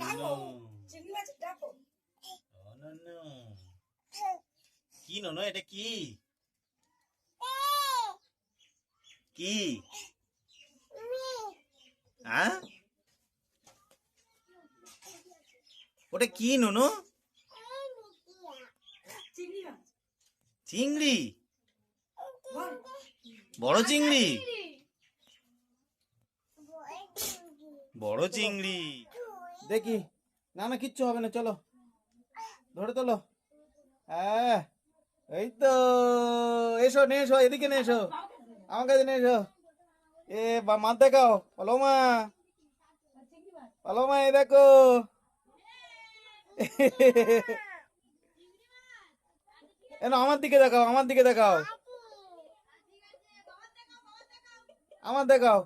ডাকো চিংড়ি মাছ ডাকো। ও কি ননু এটা কি? কি? হ্যাঁ? ওটা কি ননু? চিংড়ি। বড় চিংড়ি। বড় চিংড়ি। দেখি। না না, কিচ্ছু হবে না, চলো। ধরে তোলো। হ্যাঁ এই তো, এসো নে এসো, এদিকে নে এসো। আমার কাছে এসো। এ, বা মাছ দেখাও। বলো মা বলো মা এই দেখো। এনো আমার দিকে দেখাও, আমার দিকে দেখাও। আমার দেখাও।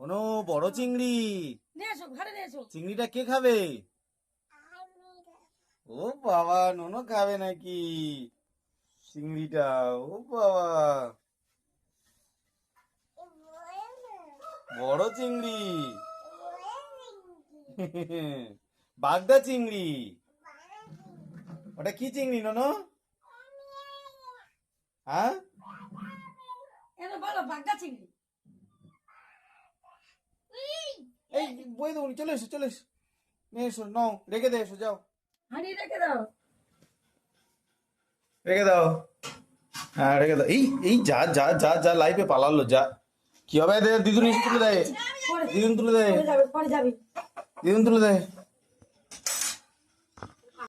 কোনো বড় চিংড়ি? চিংড়িটা কে খাবে? ও বাবা নোনো খাবে নাকি? চিংড়িটা ও বাবা। বড় চিংড়ি। বাগদা চিংড়ি। ওটা কি চিংড়ি নোনো হ্যাঁ? বলো বাগদা চিংড়ি এই বই দেবো চলে এসো চলে এসো। নিয়ে এসো নাও রেখে দে এসো যাও। হানি রেখে দাও। রেখে দাও। হ্যাঁ রেখে দাও। এই এই যা যা যা যা লাইফে পালালো যা। কি হবে দে দিদুন এসে তুলে দেয়। দিদুন তুলে দেয়। পরে যাবে পরে যাবি। দিদুন তুলে দেয়।